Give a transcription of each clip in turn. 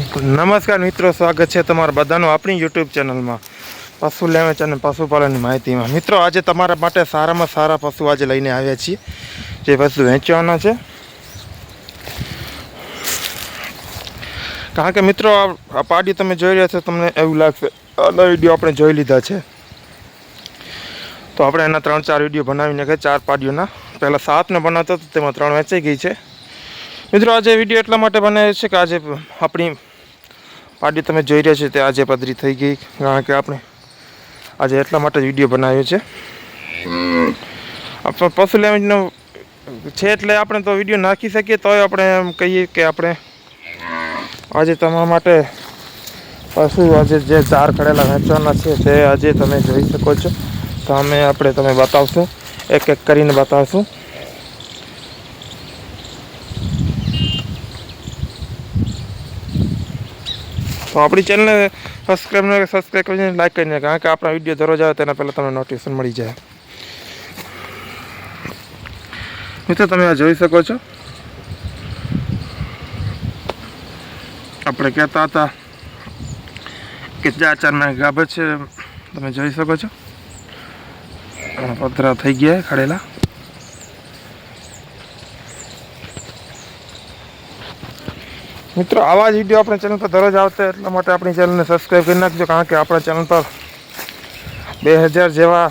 નમસ્કાર મિત્રો, સ્વાગત છે તમારા બધાનું આપણી યુટ્યુબ ચેનલમાં. પશુ લેવેચ અને પશુપાલનની માહિતીમાં. મિત્રો, આજે તમારા માટે સારામાં સારા પશુ આજે લઈને આવ્યા છીએ. જે પશુ વેચવાના છે. કારણ કે મિત્રો, આ પાડી તમે જોઈ રહ્યા છો, તમને એવું લાગશે આના વીડિયો આપણે જોઈ લીધા છે. તો આપણે એના ત્રણ ચાર વીડિયો બનાવીને કે ચાર પાડીઓના. પહેલાં સાતને બનાવતો હતો, તેમાં ત્રણ વેચાઈ ગઈ છે. મિત્રો, આજે વીડિયો એટલા માટે બનાવ્યો છે કે આજે આપણી પાડી તમે જોઈ રહ્યા છો તે આજે પાદરી થઈ ગઈ, કારણ કે આપણે આજે એટલા માટે વીડિયો બનાવ્યો છે. પશુ લેવેજનો છે એટલે આપણે તો વીડિયો નાખી શકીએ, તોય આપણે એમ કહીએ કે આપણે આજે તમારા માટે પશુ આજે જે ચાર કરેલા વેચવાના છે તે આજે તમે જોઈ શકો છો. તો અમે આપણે તમે બતાવશું એક એક કરીને બતાવશું. તો આપણી ચેનલને સબસ્ક્રાઈબ ન સબસ્ક્રાઈબ કરીને લાઈક કરીને કારણ કે આપણા વીડિયો દરરોજ આવે તેના પહેલાં તમને નોટિફિકેશન મળી જાય. મિત્રો, તમે આ જોઈ શકો છો. આપણે કહેતા હતા કે ચાર ચાર મહિના ગાભ છે, તમે જોઈ શકો છો. પતરા થઈ ગયા, ખડેલા. મિત્રો, આવા જ વીડિયો આપણી ચેનલ પર દરરોજ આવતા એટલા માટે આપણી ચેનલને સબસ્ક્રાઈબ કરી નાખજો, કારણ કે આપણા ચેનલ પર બે હજાર જેવા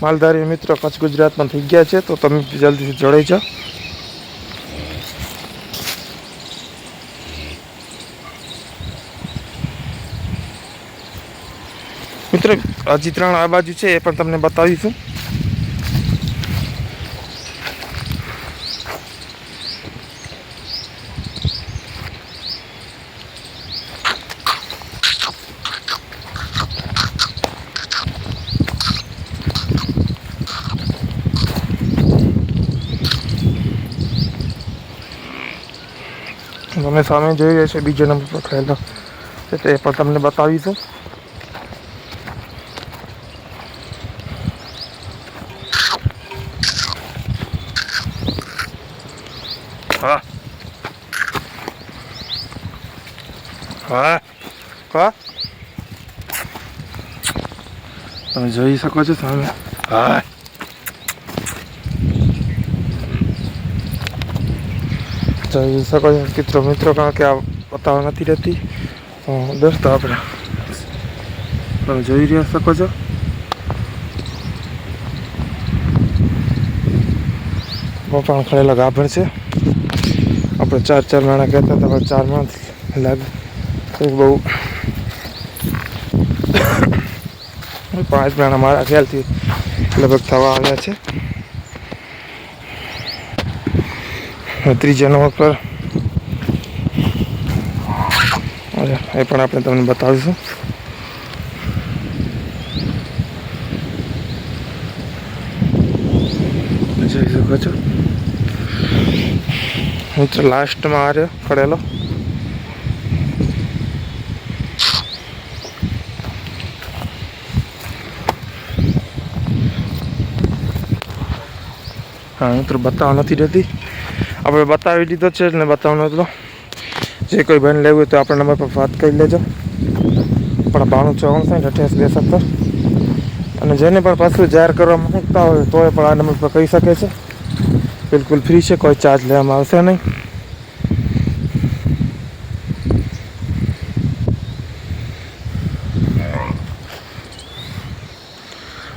માલધારી મિત્રો કચ્છ ગુજરાતમાં થઈ ગયા છે, તો તમે જલ્દીથી જોડાઈ જાઓ. મિત્રો હજી ત્રણ આ બાજુ છે, એ પણ તમને બતાવીશું. તમે સામે જોઈ રહ્યા છો બીજો નંબર પર થયેલો. છે તે પણ તમને બતાવીશું હા. હા. હા. તમે જોઈ શકો છો સામે. હા. જોઈ શકો છો મિત્રો મિત્રો કારણ કે આ બતાવવા નથી રહેતી. દોસ્તો આપણે તમે જોઈ રહ્યા શકો છો. પણ ખડેલા ગાભણ છે. આપણે ચાર ચાર માણા કહેતા હતા, પણ ચાર માણ લાગે. બહુ પાંચ માણા મારા ખ્યાલથી લગભગ થવા આવ્યા છે. ત્રીજા નંબર પર. એ પણ આપણે તમને બતાવીશું. જોઈ શકો છો લાસ્ટમાં આ રહ્યો, પડેલો. હા, મિત્રો, બતાવવા નથી રહેતી આપણે બતાવી દીધો છે ને બતાવવાનો હતો. જે કોઈ બેન લેવું હોય તો આપણા નંબર પર વાત કરી લેજો. પણ બાણું ચોવન સાઠ અઠ્યાસી બે સત્તર અને જેને પણ પાછું જાહેર કરવા માંગતા હોય તોય પણ આ નંબર પર કહી શકે છે. બિલકુલ ફ્રી છે, કોઈ ચાર્જ લેવામાં આવશે નહીં.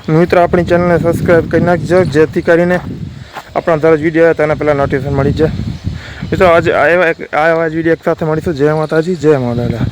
મિત્રો, આપણી ચેનલને સબસ્ક્રાઈબ કરી નાખજો, જેથી કરીને આપણા દરરોજ વીડિયો આવ્યા તેના પહેલાં નોટિફિકેશન મળી જાય મિત્રો, આજે આ એવા આ જ વીડિયો એક સાથે મળીશું. જય માતાજી, જય માતાલા